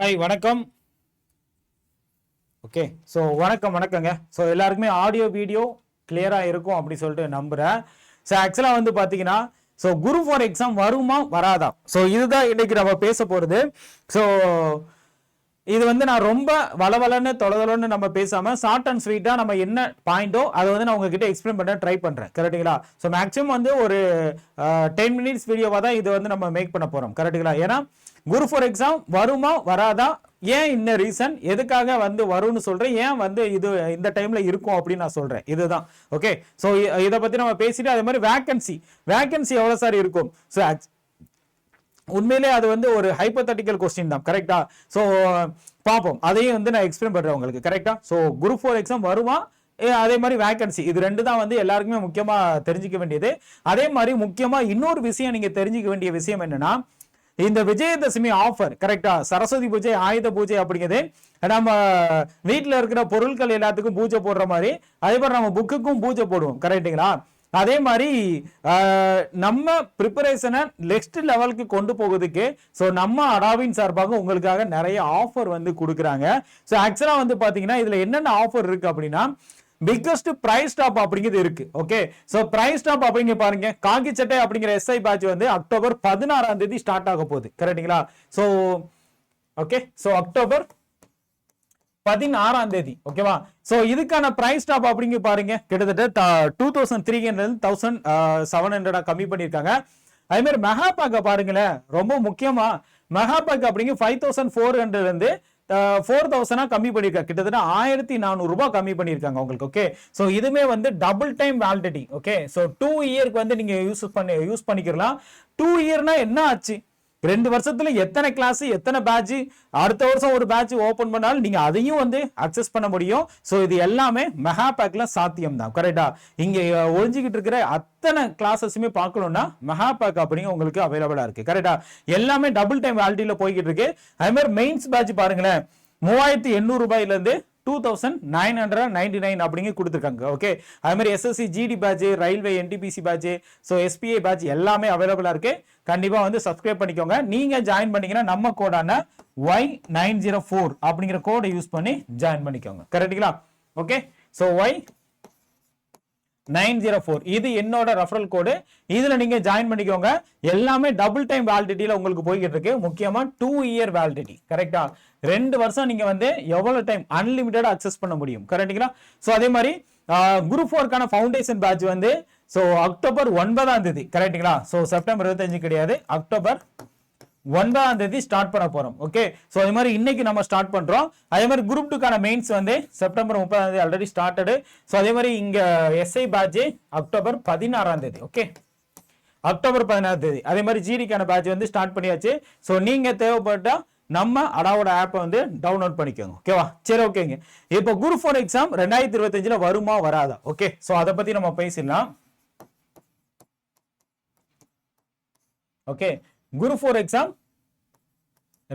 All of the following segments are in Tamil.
ஹாய் வணக்கம். ஓகே ஸோ வணக்கம் வணக்கங்க. ஸோ எல்லாருக்குமே ஆடியோ வீடியோ கிளியராக இருக்கும் அப்படி சொல்லிட்டு நம்புகிறேன் ஸோ ஆக்சுவலாக வந்து பார்த்தீங்கன்னா ஸோ குரு ஃபார் எக்ஸாம் வருமா வராதா? ஸோ இதுதான் இன்னைக்கு நம்ம பேச போகிறது ஸோ இது வந்து நான் ரொம்ப வளவலன்னு தொலைதொலன்னு நம்ம பேசாம ஷார்ட் அண்ட் ஸ்வீட்டா நம்ம என்ன பாயிண்டோ அதை வந்து நான் உங்ககிட்ட எக்ஸ்பிளைன் பண்ண ட்ரை பண்றேன். கரெக்டுங்களா ஸோ மேக்ஸிமம் வந்து ஒரு டென் மினிட்ஸ் வீடியோவா தான் இது வந்து நம்ம மேக் பண்ண போறோம். கரெக்டுங்களா ஏன்னா குரு ஃபார் எக்ஸாம் வருமா வராதா? ஏன் இந்த ரீசன் எதுக்காக வந்து வரும்னு சொல்றேன். ஏன் வந்து இது இந்த டைம்ல இருக்கும் அப்படின்னு நான் சொல்றேன். இதுதான். ஓகே ஸோ இதை பத்தி நம்ம பேசிட்டு அதே மாதிரி வேகன்சி வேகன்சி எவ்வளவு சார் இருக்கும்? ஸோ உண்மையிலே அது வந்து ஒரு ஹைப்பத்தட்டிக்கல் கொஸ்டின் தான் கரெக்டா ஸோ பார்ப்போம். அதையும் வந்து நான் எக்ஸ்பிளைன் பண்றேன் உங்களுக்கு கரெக்டா ஸோ குரூப் ஃபோர் எக்ஸாம் வருவான் அதே மாதிரி வேகன்சி இது ரெண்டு தான் வந்து எல்லாருக்குமே முக்கியமாக தெரிஞ்சுக்க வேண்டியது. அதே மாதிரி முக்கியமாக இன்னொரு விஷயம் நீங்கள் தெரிஞ்சுக்க வேண்டிய விஷயம் என்னன்னா இந்த விஜயதசமி ஆஃபர் கரெக்டா சரஸ்வதி பூஜை ஆயுத பூஜை அப்படிங்கிறது நம்ம வீட்டில் இருக்கிற பொருட்கள் எல்லாத்துக்கும் பூஜை போடுற மாதிரி அதே மாதிரி நம்ம புக்குக்கும் பூஜை போடுவோம் கரெக்டுங்களா அதே மாதிரி நம்ம ப்ரிப்பரேஷனை நெக்ஸ்ட் லெவலுக்கு கொண்டு போகிறதுக்கு ஸோ நம்ம அடாவின் சார்பாக உங்களுக்காக நிறைய ஆஃபர் வந்து கொடுக்குறாங்க. ஸோ ஆக்சுவலாக வந்து பார்த்தீங்கன்னா இதில் என்னென்ன ஆஃபர் இருக்குது அப்படின்னா பிக்கஸ்ட் பிரைஸ் டாப் அப்படிங்கிறது இருக்கு ஓகே சோ பிரைஸ் டாப் அப்படிங்க பாருங்க காக்கி சட்டை அப்படிங்கிற எஸ்ஐ பேட்ச் வந்து அக்டோபர் பதினாறாம் தேதி ஸ்டார்ட் ஆக போகுது கரெக்ட்டுங்களா சோ ஓகே சோ அக்டோபர் பதினாறாம் தேதி ஓகேவா சோ இதுக்கான பிரைஸ் டாப் அப்படிங்க பாருங்க. கிட்டத்தட்ட two thousand three hundred thousand seven ஹண்ட்ரடா கம்மி பண்ணியிருக்காங்க. அதே மாதிரி மெகா பேக்கை பாருங்களேன் ரொம்ப முக்கியமா மெகா பேக் அப்படிங்க ஃபைவ் தௌசண்ட் ஃபோர் ஹண்ட்ரட் இருந்து ஃபோர் தௌசண்டா கம்மி பண்ணியிருக்காங்க. கிட்டத்தட்ட ஆயிரத்தி நானூறு ரூபாய் கம்மி பண்ணியிருக்காங்க உங்களுக்கு ஓகே ஸோ இதுமே வந்து double time validity okay so two இயருக்கு வந்து நீங்க யூஸ் பண்ணி யூஸ் பண்ணிக்கிறலாம் டூ இயர்னா என்ன ஆச்சு? ரெண்டு வருஷத்துல எத்தனை கிளாஸ் எத்தனை பேட்ச் அடுத்த வருஷம் ஒரு பேட்ச் ஓபன் பண்ணாலும் நீங்க அதையும் வந்து அக்சஸ் பண்ண முடியும். ஸோ இது எல்லாமே மெகா பேக்ல சாத்தியம் தான் கரெக்டா இங்க ஒழிஞ்சுக்கிட்டு இருக்கிற அத்தனை கிளாஸஸுமே பார்க்கணும்னா மெகா பேக் அப்படிங்க உங்களுக்கு அவைலபிளா இருக்கு. கரெக்டா எல்லாமே டபுள் டைம் வேலிட்டியில போய்கிட்டு இருக்கு. அதே மாதிரி மெயின்ஸ் பேட்ச் பாருங்களேன். மூவாயிரத்தி எண்ணூறு ரூபாயில இருந்து two thousand nine hundred ninety nine அப்படிங்க கொடுத்துருக்காங்க. ஓகே அதே மாதிரி SSC GD batch railway NTPC batch so SBI batch எல்லாமே அவைலபிளா இருக்கு. கண்டிப்பா வந்து சப்ஸ்கிரைப் பண்ணிக்கோங்க. நீங்க ஜாயின் பண்ணீங்கன்னா நம்ம கோடான ஒய் நைன் ஜீரோ ஃபோர் அப்படிங்கிற கோடை யூஸ் பண்ணி ஜாயின் பண்ணிக்கோங்க. கரெக்டுங்களா okay so Y nine zero four இது என்னோட ரெஃபரல் கோடு இதுல நீங்க ஜாயின் பண்ணிக்கோங்க. எல்லாமே டபுள் டைம் வேலிடிட்டியில் உங்களுக்கு போய்கிட்டு இருக்கு. முக்கியமா டூ இயர் வேலிடிட்டி கரெக்டா ரெண்டு வருஷம் நீங்க வந்து எவ்வளவு டைம் அன்லிமிட்டடாக அக்சஸ் பண்ண முடியும்? கரெக்டுங்களா ஸோ அதே மாதிரி குரூப் ஃபோர்க்கான ஃபவுண்டேஷன் பேட்ச் வந்து ஸோ அக்டோபர் ஒன்பதாம் தேதி கரெக்டுங்களா ஸோ செப்டம்பர் இருபத்தஞ்சு கிடையாது. அக்டோபர் ஒன்பதாம் தேதி ஸ்டார்ட் பண்ண போறோம். ஓகே ஸோ அதே மாதிரி இன்னைக்கு நம்ம ஸ்டார்ட் பண்றோம். அதே மாதிரி குரூப் டூக்கான மெயின்ஸ் வந்து செப்டம்பர் முப்பதாம் தேதி ஆல்ரெடி ஸ்டார்டடு ஸோ அதே மாதிரி இங்க எஸ்ஐ பேட்ச் அக்டோபர் பதினாறாம் தேதி ஓகே அக்டோபர் பதினாறாம் தேதி. அதே மாதிரி ஜிடிக்கான பேட்ச் வந்து ஸ்டார்ட் பண்ணியாச்சு. ஸோ நீங்க தேவைப்பட்டா நம்ம அடாவோட ஆப்பை வந்து டவுன்லோட் பண்ணிக்கோங்க. ஓகேவா சரி ஓகேங்க இப்போ குரூப் ஃபோர் எக்ஸாம் ரெண்டாயிரத்தி இருபத்தஞ்சில் வருமா வராதா? ஓகே ஸோ அதை பற்றி நம்ம பேசிடலாம். ஓகே குரு ஃபோர் எக்ஸாம்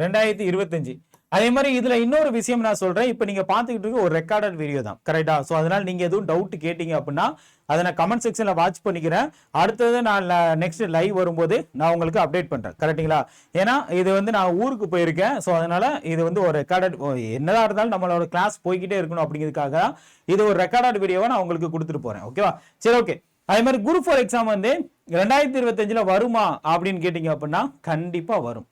ரெண்டாயிரத்தி இருபத்தஞ்சு. அதே மாதிரி இதுல இன்னொரு விஷயம் நான் சொல்றேன். இப்போ நீங்க பாத்துக்கிட்டு இருக்க ஒரு ரெக்கார்டட் வீடியோ தான். கரெக்டா ஸோ அதனால நீங்க எதுவும் டவுட் கேட்டீங்க அப்படின்னா அதை நான் கமெண்ட் செக்ஷன்ல வாட்ச் பண்ணிக்கிறேன். அடுத்தது நான் நெக்ஸ்ட் லைவ் வரும்போது நான் உங்களுக்கு அப்டேட் பண்றேன். கரெக்ட்டுங்களா ஏன்னா இது வந்து நான் ஊருக்கு போயிருக்கேன். ஸோ அதனால இது வந்து ஒரு ரெக்கார்டட் என்னதான் இருந்தாலும் நம்மளோட கிளாஸ் போய்கிட்டே இருக்கணும் அப்படிங்கிறதுக்காக தான் இது ஒரு ரெக்கார்டட் வீடியோவை நான் உங்களுக்கு கொடுத்துட்டு போறேன். ஓகேவா சரி ஓகே அதே மாதிரி குரூப் ஃபோர் எக்ஸாம் வந்து ரெண்டாயிரத்தி இருபத்தஞ்சுல வருமா அப்படின்னு கேட்டீங்க அப்படின்னா கண்டிப்பா வரும்.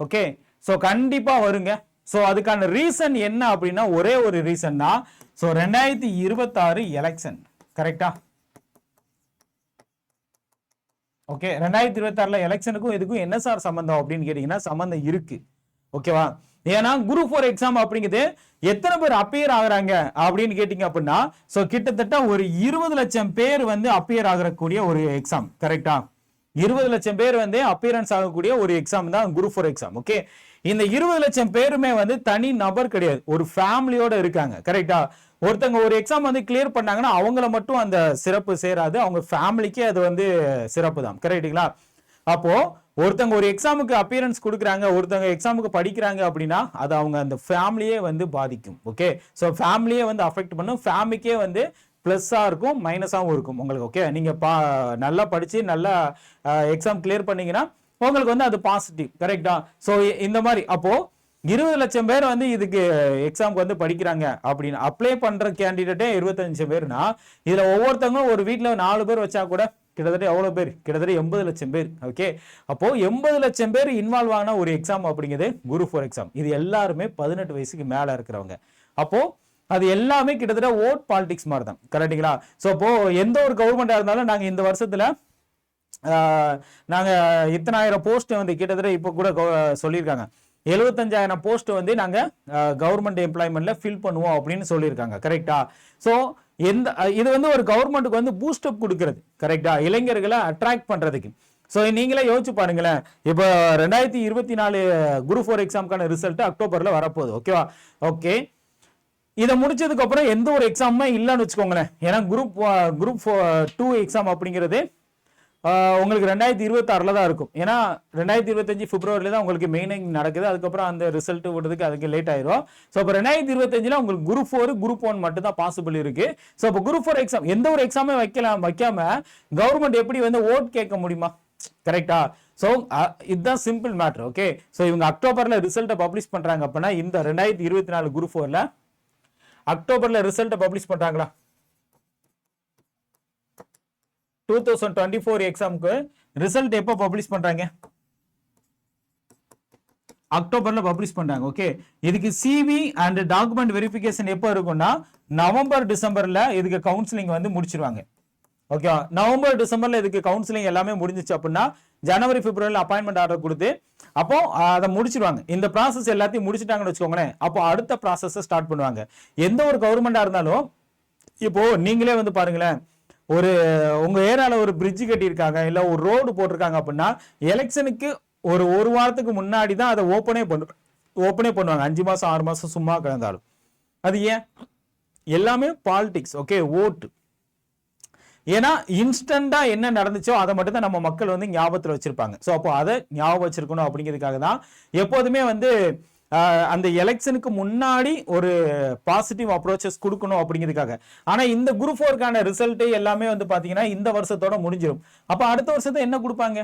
ஓகே ஸோ கண்டிப்பாக வருங்க. ஸோ அதுக்கான ரீசன் என்ன அப்படின்னா ஒரே ஒரு ரீசன் தான். ஸோ ரெண்டாயிரத்தி இருபத்தாறு எலெக்ஷன் கரெக்டா ஓகே ரெண்டாயிரத்தி இருபத்தாறுல எலெக்ஷனுக்கும் இதுக்கும் என்ன சார் சம்பந்தம் அப்படின்னு கேட்டீங்கன்னா சம்பந்தம் இருக்கு. ஓகேவா ஏன்னா குரூப் ஃபோர் எக்ஸாம் அப்படிங்கிறது எத்தனை பேர் அப்பியர் ஆகுறாங்க அப்படின்னு கேட்டிங்க அப்படின்னா ஸோ கிட்டத்தட்ட ஒரு இருபது லட்சம் பேர் வந்து அப்பியர் ஆகக்கூடிய ஒரு எக்ஸாம் கரெக்டா இருபது லட்சம் பேர் வந்து அப்பியரன்ஸ் ஆகக்கூடிய ஒரு எக்ஸாம் தான் குரூப் ஃபோர் எக்ஸாம் ஓகே இந்த இருபது லட்சம் பேருமே வந்து தனி நபர் கிடையாது. ஒரு ஃபேமிலியோட இருக்காங்க. கரெக்டா ஒருத்தங்க ஒரு எக்ஸாம் வந்து கிளியர் பண்ணாங்கன்னா அவங்கள மட்டும் அந்த சிறப்பு சேராது. அவங்க ஃபேமிலிக்கே அது வந்து சிறப்பு தான் கரெக்டுங்களா அப்போ ஒருத்தங்க ஒரு எக்ஸாமுக்கு அப்பியரன்ஸ் கொடுக்குறாங்க ஒருத்தங்க எக்ஸாமுக்கு படிக்கிறாங்க அப்படின்னா அது அவங்க அந்த ஃபேமிலியே வந்து பாதிக்கும். ஓகே ஸோ ஃபேமிலியே வந்து அஃபெக்ட் பண்ணும். ஃபேமிலிக்கே வந்து ப்ளஸ்ஸாக இருக்கும் மைனஸாகவும் இருக்கும். உங்களுக்கு ஓகே நீங்கள் பா நல்லா படித்து நல்லா எக்ஸாம் கிளியர் பண்ணீங்கன்னா உங்களுக்கு வந்து அது பாசிட்டிவ் கரெக்டா ஸோ இந்த மாதிரி அப்போ இருபது லட்சம் பேர் வந்து இதுக்கு எக்ஸாம்க்கு வந்து படிக்கிறாங்க அப்படின்னு. அப்ளை பண்ற கேண்டிடேட்டே இருபத்தஞ்சு பேர்னா இதுல ஒவ்வொருத்தவங்களும் ஒரு வீட்டில் நாலு பேர் வச்சா கூட கிட்டத்தட்ட எவ்வளவு பேர்? கிட்டத்தட்ட எண்பது லட்சம் பேர் ஓகே அப்போ எண்பது லட்சம் பேர் இன்வால்வ் ஆன ஒரு எக்ஸாம் அப்படிங்கிறது குரு ஃபோர் எக்ஸாம் இது எல்லாருமே பதினெட்டு வயசுக்கு மேல இருக்கிறவங்க. அப்போ அது எல்லாமே கிட்டத்தட்ட ஓட் பாலிடிக்ஸ் மாதிரி தான் கரெக்டுங்களா ஸோ அப்போ எந்த ஒரு கவர்மெண்ட்டாக இருந்தாலும் நாங்கள் இந்த வருஷத்துல நாங்கள் இத்தனாயிரம் போஸ்ட் வந்து கிட்டத்தட்ட இப்போ கூட சொல்லியிருக்காங்க. எழுபத்தஞ்சாயிரம் போஸ்ட் வந்து நாங்கள் கவர்மெண்ட் எம்ப்ளாய்மெண்ட்டில் ஃபில் பண்ணுவோம் அப்படின்னு சொல்லியிருக்காங்க. கரெக்டா ஸோ எந்த இது வந்து ஒரு கவர்மெண்ட்டுக்கு வந்து பூஸ்டப் கொடுக்கறது. கரெக்டா இளைஞர்களை அட்ராக்ட் பண்ணுறதுக்கு ஸோ நீங்களே யோசிச்சு பாருங்களேன். இப்போ ரெண்டாயிரத்தி இருபத்தி நாலு குரூப் ஃபோர் எக்ஸாமுக்கான ரிசல்ட் அக்டோபரில் வரப்போகுது. ஓகேவா ஓகே இதை முடிச்சதுக்கு அப்புறம் எந்த ஒரு எக்ஸாமுமே இல்லைன்னு வச்சுக்கோங்களேன். ஏன்னா குரூப் குரூப் டூ எக்ஸாம் அப்படிங்கிறது உங்களுக்கு ரெண்டாயிரத்தி இருபத்தாறுல தான் இருக்கும். ஏன்னா ரெண்டாயிரத்தி இருபத்தஞ்சு பிப்ரவரியில தான் உங்களுக்கு மெயினிங் நடக்குது. அதுக்கப்புறம் அந்த ரிசல்ட் விடுறதுக்கு அதுக்கு லேட் ஆயிரும். ஸோ இப்போ ரெண்டாயிரத்தி இருபத்தஞ்சுல உங்களுக்கு குரூப் ஃபோர் குரூப் ஒன் மட்டும் தான் பாசிபிள் இருக்கு. ஸோ இப்போ குரூப் ஃபோர் எக்ஸாம் எந்த ஒரு எக்ஸாமே வைக்கலாம் வைக்காம கவர்மெண்ட் எப்படி வந்து ஓட் கேட்க முடியுமா? கரெக்டா ஸோ இதுதான் சிம்பிள் மேட்ரு ஓகே ஸோ இவங்க அக்டோபர்ல ரிசல்ட்டை பப்ளிஷ் பண்றாங்க அப்படின்னா இந்த ரெண்டாயிரத்தி இருபத்தி நாலு குரூப் ஃபோர்ல அக்டோபர்ல ரிசல்ட்டை பப்ளிஷ் பண்றாங்களா? டூ தௌசண்ட் டுவெண்ட்டி ஃபோர் எக்ஸாமுக்கு ரிசல்ட் எப்போ பப்ளிஷ் பண்ணுறாங்க அக்டோபர்ல பப்ளிஷ் பண்றாங்க ஓகே இதுக்கு சிவி அண்ட் டாக்குமெண்ட் வெரிஃபிகேஷன் எப்போ இருக்கும்னா நவம்பர் டிசம்பர்ல இதுக்கு கவுன்சிலிங் வந்து முடிச்சிருவாங்க. ஓகே நவம்பர் டிசம்பர்ல இதுக்கு கவுன்சிலிங் எல்லாமே முடிஞ்சிச்சு அப்படின்னா ஜனவரி பிப்ரவரியில் அப்பாயின்மெண்ட் ஆர்டர் கொடுத்து அப்போ அதை முடிச்சிருவாங்க. இந்த ப்ராசஸ் எல்லாத்தையும் முடிச்சிட்டாங்கன்னு வச்சுக்கோங்களேன் அப்போ அடுத்த ப்ராசஸை ஸ்டார்ட் பண்ணுவாங்க. எந்த ஒரு கவர்மெண்டா இருந்தாலும் இப்போ நீங்களே வந்து பாருங்களேன் ஒரு உங்கள் ஏரியாவில் ஒரு பிரிட்ஜ் கட்டியிருக்காங்க இல்லை ஒரு ரோடு போட்டிருக்காங்க அப்படின்னா எலெக்ஷனுக்கு ஒரு ஒரு வாரத்துக்கு முன்னாடி தான் அதை ஓப்பனே பண்ணு ஓப்பனே பண்ணுவாங்க. அஞ்சு மாதம் ஆறு மாதம் சும்மா கிடந்தாலும். அது ஏன்? எல்லாமே பாலிடிக்ஸ் ஓகே ஓட்டு ஏன்னா இன்ஸ்டண்ட்டாக என்ன நடந்துச்சோ அதை மட்டும் தான் நம்ம மக்கள் வந்து ஞாபகத்தில் வச்சுருப்பாங்க. ஸோ அப்போ அதை ஞாபகம் வச்சிருக்கணும் அப்படிங்கிறதுக்காக தான் எப்போதுமே வந்து அந்த எலெக்ஷனுக்கு முன்னாடி ஒரு பாசிட்டிவ் அப்ரோச்சஸ் கொடுக்கணும் அப்படிங்கிறதுக்காக. ஆனால் இந்த குரூப் ஃபோருக்கான ரிசல்ட்டு எல்லாமே வந்து பார்த்தீங்கன்னா இந்த வருஷத்தோட முடிஞ்சிடும் அப்போ அடுத்த வருஷத்தை என்ன கொடுப்பாங்க?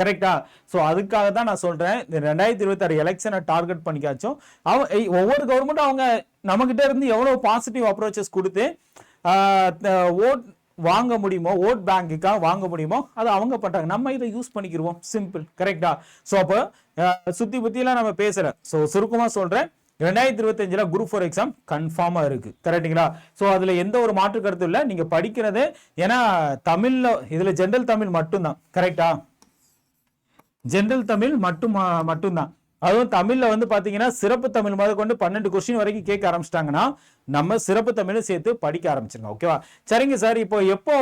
கரெக்டா? ஸோ அதுக்காக தான் நான் சொல்றேன். இந்த ரெண்டாயிரத்தி இருபத்தாறு எலெக்ஷனை டார்கெட் பண்ணிக்காச்சும். அவன் ஒவ்வொரு கவர்மெண்ட்டும் அவங்க நம்மகிட்ட இருந்து எவ்வளோ பாசிட்டிவ் அப்ரோச்சஸ் கொடுத்து ஓட் வாங்க முடியுமோ ஓட் பேங்குக்காக வாங்க முடியுமோ அதை அவங்க பண்ணுறாங்க நம்ம இதை யூஸ் பண்ணிக்கிடுவோம் சிம்பிள் கரெக்டா ஸோ அப்போ சுற்றி சுத்தி புத்தியெல்லாம் நம்ம பேசுகிறேன் ஸோ சுருக்கமாக சொல்கிறேன் ரெண்டாயிரத்தி இருபத்தஞ்சில் குரூப் ஃபோர் எக்ஸாம் கன்ஃபார்மாக இருக்குது கரெக்டுங்களா ஸோ அதில் எந்த ஒரு மாற்று கருத்தும் இல்லை. நீங்கள் படிக்கிறது ஏன்னா தமிழில் இதில் ஜென்ரல் தமிழ் மட்டும்தான். கரெக்டா ஜென்ரல் தமிழ் மட்டும் மட்டும்தான். அதுவும் தமிழ்ல வந்து பாத்தீங்கன்னா சிறப்பு தமிழ் முதல் கொண்டு பன்னெண்டு கொஸ்டின் வரைக்கும் கேட்க ஆரம்பிச்சிட்டாங்கன்னா நம்ம சிறப்பு தமிழும் சேர்த்து படிக்க ஆரம்பிச்சிருங்க ஓகேவா சரிங்க சார் இப்போ எப்போ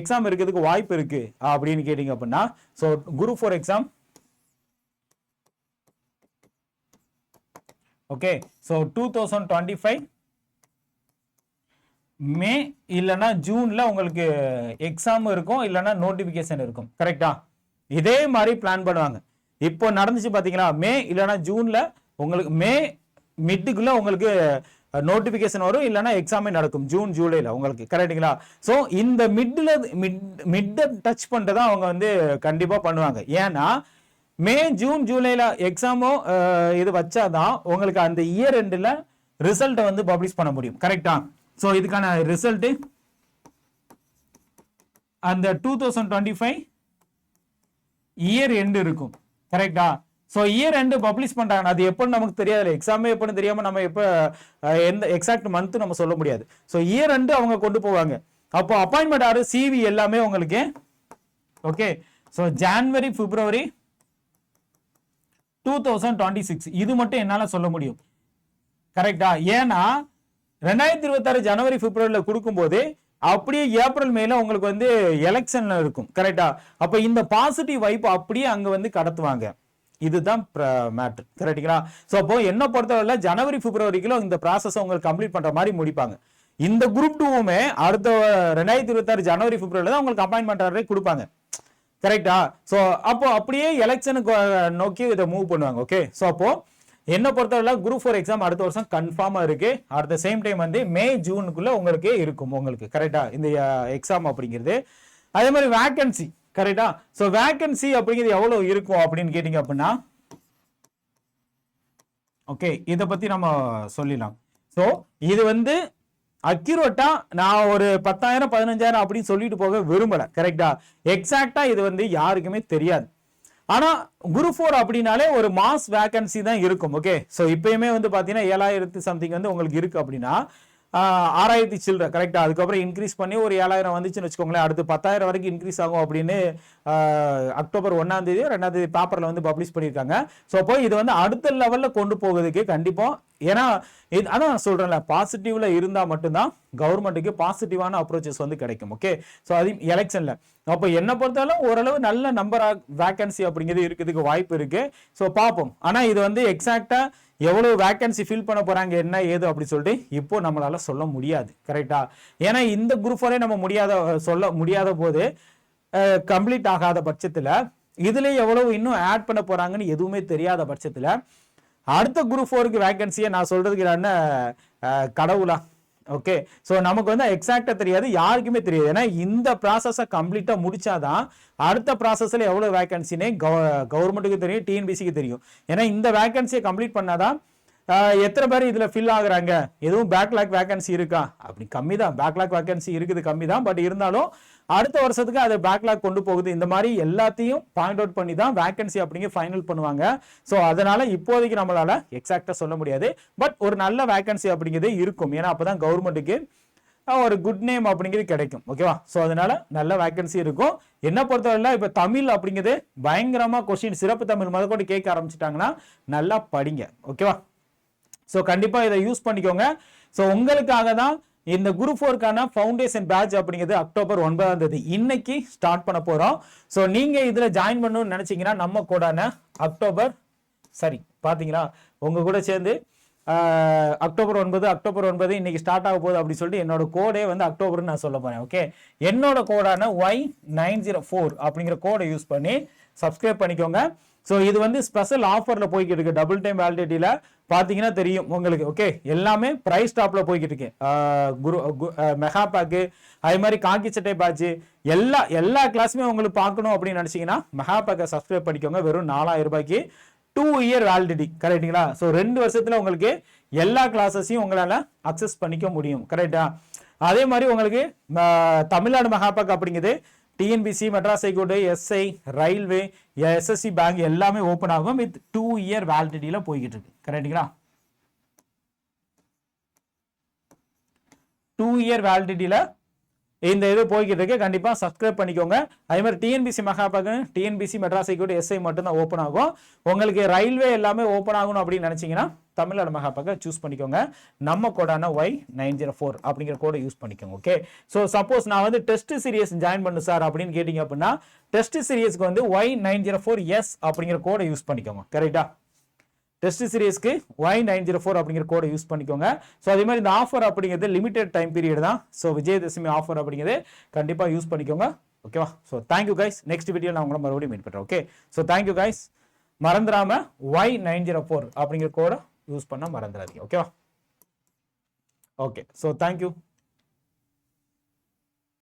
எக்ஸாம் இருக்கிறதுக்கு வாய்ப்பு இருக்கு அப்படின்னு கேட்டீங்க அப்படின்னா so group four exam okay so two thousand twenty five May இல்லைன்னா ஜூனில் உங்களுக்கு எக்ஸாம் இருக்கும் இல்லைன்னா நோட்டிஃபிகேஷன் இருக்கும் கரெக்டா இதே மாதிரி பிளான் பண்ணுவாங்க. இப்போ நடந்துச்சு பாத்தீங்களா மே இல்லைன்னா ஜூன்ல உங்களுக்கு மே மிட்டுக்குள்ள உங்களுக்கு நோட்டிபிகேஷன் வரும் இல்லைன்னா எக்ஸாமே நடக்கும் ஜூன் ஜூலைல உங்களுக்கு. கரெக்டுங்களா ஸோ இந்த மிட்ல மிட் மிட்டை டச் பண்ணிட்டு தான் அவங்க வந்து கண்டிப்பா பண்ணுவாங்க. ஏன்னா மே ஜூன் ஜூலைல எக்ஸாமோ இது வச்சாதான் உங்களுக்கு அந்த இயர் ரெண்டில் ரிசல்ட்டை வந்து பப்ளிஷ் பண்ண முடியும். கரெக்டா ஸோ இதுக்கான ரிசல்ட்டு அந்த two thousand twenty five year end இருக்கும். கரெக்டா ஸோ இயர் எண்டு பப்ளிஷ் பண்ணுறாங்க அது எப்போ நமக்கு தெரியாது எக்ஸாமே எப்போன்னு தெரியாமல் நம்ம எப்போ எந்த எக்ஸாக்ட் மந்த்து நம்ம சொல்ல முடியாது. ஸோ இயர் எண்டு அவங்க கொண்டு போவாங்க. அப்போ அப்பாயின்மெண்ட் ஆறு சிவி எல்லாமே உங்களுக்கு okay so January February two thousand twenty six இது மட்டும் என்னால் சொல்ல முடியும். கரெக்டா ஏன்னா ரெண்டாயிரத்தி இருபத்தாறு ஜனவரி பிப்ரவரியில் கொடுக்கும்போது அப்படியே ஏப்ரல் மேல உங்களுக்கு வந்து எலெக்ஷன்ல இருக்கும் கரெக்டா அப்ப இந்த பாசிட்டிவ் வைப் அப்படியே அங்க வந்து கடத்துவாங்க. இதுதான் மேட்ரு கரெக்டுங்களா ஸோ அப்போ என்ன பொறுத்தவரை ஜனவரி பிப்ரவரிக்குள்ள இந்த ப்ராசஸ் உங்களுக்கு கம்ப்ளீட் பண்ற மாதிரி முடிப்பாங்க. இந்த குரூப் டூவுமே அடுத்த ரெண்டாயிரத்தி இருபத்தாறு ஜனவரி பிப்ரவரியில தான் உங்களுக்கு அப்பாயின்மெண்ட் கொடுப்பாங்க. கரெக்டா ஸோ அப்போ அப்படியே எலெக்ஷனுக்கு நோக்கி இதை மூவ் பண்ணுவாங்க ஓகே ஸோ அப்போ என்ன பொறுத்தவரை குரூப் ஃபோர் எக்ஸாம் அடுத்த வருஷம் கன்ஃபார்மா இருக்கு. அட் த சேம் டைம் வந்து மே ஜூனுக்குள்ள உங்களுக்கு இருக்கும் உங்களுக்கு. கரெக்டா இந்த uh, எக்ஸாம் அப்படிங்கிறது. அதே மாதிரி வேகன்சி கரெக்டா ஸோ வேகன்சி அப்படிங்கிறது எவ்வளவு இருக்கும் அப்படின்னு கேட்டீங்க அப்படின்னா ஓகே இதை பத்தி நம்ம சொல்லிடலாம். ஸோ இது வந்து அக்யூரேட்டா நான் ஒரு பத்தாயிரம் பதினஞ்சாயிரம் அப்படின்னு சொல்லிட்டு போக விரும்பல. கரெக்டா எக்ஸாக்டா இது வந்து யாருக்குமே தெரியாது. ஆனா குரு ஃபோர் அப்படின்னாலே ஒரு மாஸ் வேகன்சி தான் இருக்கும் ஓகே ஸோ இப்பயுமே வந்து பாத்தீங்கன்னா ஏழாயிரத்து சம்திங் வந்து உங்களுக்கு இருக்கு அப்படின்னா ஆறாயிரத்தி சில்லற கரெக்டாக அதுக்கப்புறம் இன்க்ரீஸ் பண்ணி ஒரு ஏழாயிரம் வந்துச்சுன்னு வச்சுக்கோங்களேன். அடுத்து பத்தாயிரம் வரைக்கும் இன்க்ரீஸ் ஆகும் அப்படின்னு அக்டோபர் ஒன்றாம் தேதி ரெண்டாம் தேதி பேப்பரில் வந்து பப்ளிஷ் பண்ணியிருக்காங்க. ஸோ அப்போ இது வந்து அடுத்த லெவலில் கொண்டு போகிறதுக்கு கண்டிப்பாக ஏன்னா இது அதான் நான் சொல்றேன்ல பாசிட்டிவ்ல இருந்தால் மட்டும்தான் கவர்மெண்ட்டுக்கு பாசிட்டிவான அப்ரோச்சஸ் வந்து கிடைக்கும் ஓகே ஸோ அது எலெக்ஷனில் அப்போ என்ன பொறுத்தாலும் ஓரளவு நல்ல நம்பர் வேக்கன்சி அப்படிங்கிறது இருக்கிறதுக்கு வாய்ப்பு இருக்குது ஸோ பார்ப்போம். ஆனால் இது வந்து எக்ஸாக்டாக எவ்வளவு வேகன்சி ஃபில் பண்ண போறாங்க என்ன ஏது அப்படி சொல்லிட்டு இப்போ நம்மளால சொல்ல முடியாது கரெக்டா ஏன்னா இந்த குரூப் வரை நம்ம முடியாத சொல்ல முடியாத போது கம்ப்ளீட் ஆகாத பட்சத்துல இதுல எவ்வளவு இன்னும் ஆட் பண்ண போறாங்கன்னு எதுவுமே தெரியாத பட்சத்துல அடுத்த குரூப் ஃபோருக்கு வேகன்சியை நான் சொல்றதுக்கு என்ன கடவுளா? ஓகே ஸோ நமக்கு வந்து எக்ஸாக்டாக தெரியாது யாருக்குமே தெரியாது. ஏன்னா இந்த ப்ராசஸை கம்ப்ளீட்டா முடிச்சாதான் அடுத்த ப்ராசஸில் எவ்வளவு வேகன்சினே கவர்மெண்ட்டுக்கு தெரியும் டிஎன்பிசிக்கு தெரியும். ஏன்னா இந்த வேகன்சியை கம்ப்ளீட் பண்ணாதான் எத்தனை பேர் இதில் ஃபில் ஆகுறாங்க? எதுவும் பேக்லாக் வேகன்சி இருக்கா? அப்படி கம்மி தான் பேக்லாக் வேகன்சி இருக்குது கம்மி தான் பட் இருந்தாலும் அடுத்த வருஷத்துக்கு அதை பேக்லாக் கொண்டு போகுது. இந்த மாதிரி எல்லாத்தையும் பாயிண்ட் அவுட் பண்ணி தான் வேகன்சி அப்படிங்க ஃபைனல் பண்ணுவாங்க. ஸோ அதனால இப்போதைக்கு நம்மளால எக்ஸாக்டாக சொல்ல முடியாது. பட் ஒரு நல்ல வேகன்சி அப்படிங்கிறது இருக்கும். ஏன்னா அப்போ தான் கவர்மெண்ட்டுக்கு ஒரு குட் நேம் அப்படிங்கிறது கிடைக்கும். ஓகேவா ஸோ அதனால நல்ல வேகன்சி இருக்கும். என்ன பொறுத்தவரை இப்போ தமிழ் அப்படிங்கிறது பயங்கரமாக கொஸ்டின் சிறப்பு தமிழ் முதல் கொண்டு கேட்க ஆரம்பிச்சிட்டாங்கன்னா நல்லா படிங்க. ஓகேவா ஸோ கண்டிப்பாக இதை யூஸ் பண்ணிக்கோங்க. ஸோ உங்களுக்காக தான் இந்த குரூப் ஃபோருக்கான ஃபவுண்டேஷன் பேட்ச் அப்படிங்கிறது அக்டோபர் ஒன்பதாம் தேதி இன்னைக்கு ஸ்டார்ட் பண்ண போகிறோம் ஸோ நீங்கள் இதில் ஜாயின் பண்ணணும்னு நினச்சிங்கன்னா நம்ம கூடான அக்டோபர் சரி பார்த்தீங்களா உங்கள் கூட சேர்ந்து அக்டோபர் ஒன்பது அக்டோபர் ஒன்பது இன்னைக்கு ஸ்டார்ட் ஆக போகுது அப்படின்னு சொல்லிட்டு என்னோட கோடே வந்து அக்டோபர்னு நான் சொல்ல போறேன் ஓகே என்னோட கோடான ஒய் நைன் ஜீரோ ஃபோர் அப்படிங்கிற கோடை யூஸ் பண்ணி சப்ஸ்கிரைப் பண்ணிக்கோங்க. ஸோ இது வந்து ஸ்பெஷல் ஆஃபரில் போய்கிட்டு இருக்கு. டபுள் டைம் வேலிடிட்டியில் பார்த்தீங்கன்னா தெரியும் உங்களுக்கு ஓகே எல்லாமே ப்ரைஸ் ஸ்டாப்பில் போய்கிட்டு இருக்கேன் குரு கு- மெகா பேக்கு அதே மாதிரி காக்கி சட்டை பேட்ச்சு எல்லா எல்லா கிளாஸுமே உங்களுக்கு பார்க்கணும் அப்படின்னு நினச்சிங்கன்னா மெகா பேக்கை சப்ஸ்கிரைப் பண்ணிக்கோங்க. வெறும் நாலாயிரம் ரூபாய்க்கு டூ இயர் வேலிடிட்டி கரெக்ட்டுங்களா ஸோ ரெண்டு வருஷத்தில் உங்களுக்கு எல்லா கிளாஸஸையும் உங்களால் அக்சஸ் பண்ணிக்க முடியும் கரெக்டா அதே மாதிரி உங்களுக்கு தமிழ்நாடு மகாபாக் அப்படிங்கிறது TNPSC Madras high court SI railway SSC bank எல்லாமே ஓப்பன் ஆகும். வித் டூ இயர் வேலிடிட்டியில் போய்கிட்டு இருக்கு. கரெக்ட்டுங்களா டூ இயர் வேலிடிட்டியில் இந்த இது போய்கிட்டு இருக்கு. கண்டிப்பாக சப்ஸ்கிரைப் பண்ணிக்கோங்க. அதே மாதிரி TNPSC மகாபாக்கு TNPSC Madras high court SI மட்டும்தான் ஓப்பன் ஆகும். உங்களுக்கு ரயில்வே எல்லாமே ஓப்பன் ஆகணும் அப்படின்னு நினச்சிங்கன்னா தமிழ்நாடு மகாபாக்கை சூஸ் பண்ணிக்கோங்க. நம்ம கோடான ஒய் நைன் ஜீரோ ஃபோர் அப்படிங்கிற கோடை யூஸ் பண்ணிக்கோங்க ஓகே ஸோ சப்போஸ் நான் வந்து டெஸ்ட் சீரியஸ் ஜாயின் பண்ணு சார் அப்படின்னு கேட்டிங்க அப்படின்னா டெஸ்ட் சீரியஸ்க்கு வந்து Y nine zero four S அப்படிங்கிற கோடை யூஸ் பண்ணிக்கோங்க கரெக்டா டெஸ்ட் சீரியஸ்க்கு ஒய் நைன் ஜீரோ ஃபோர் அப்படிங்கிற கோடை யூஸ் பண்ணிக்கோங்க. ஸோ அதே மாதிரி இந்த ஆஃபர் அப்படிங்கிறது லிமிடெட் டைம் பீரியட் தான். ஸோ விஜயதசமி ஆஃபர் அப்படிங்கிறது கண்டிப்பாக யூஸ் பண்ணிக்கோங்க ஓகேவா so thank you guys next video நான் உங்களை மறுபடியும் மீட் பண்ணுறேன் okay so thank you guys மறந்துடாம ஒய் நைன் ஜீரோ ஃபோர் அப்படிங்கிற கோடை யூஸ் பண்ண மறந்துடாதீங்க ஓகேவா ஓகே ஸோ தேங்க்யூ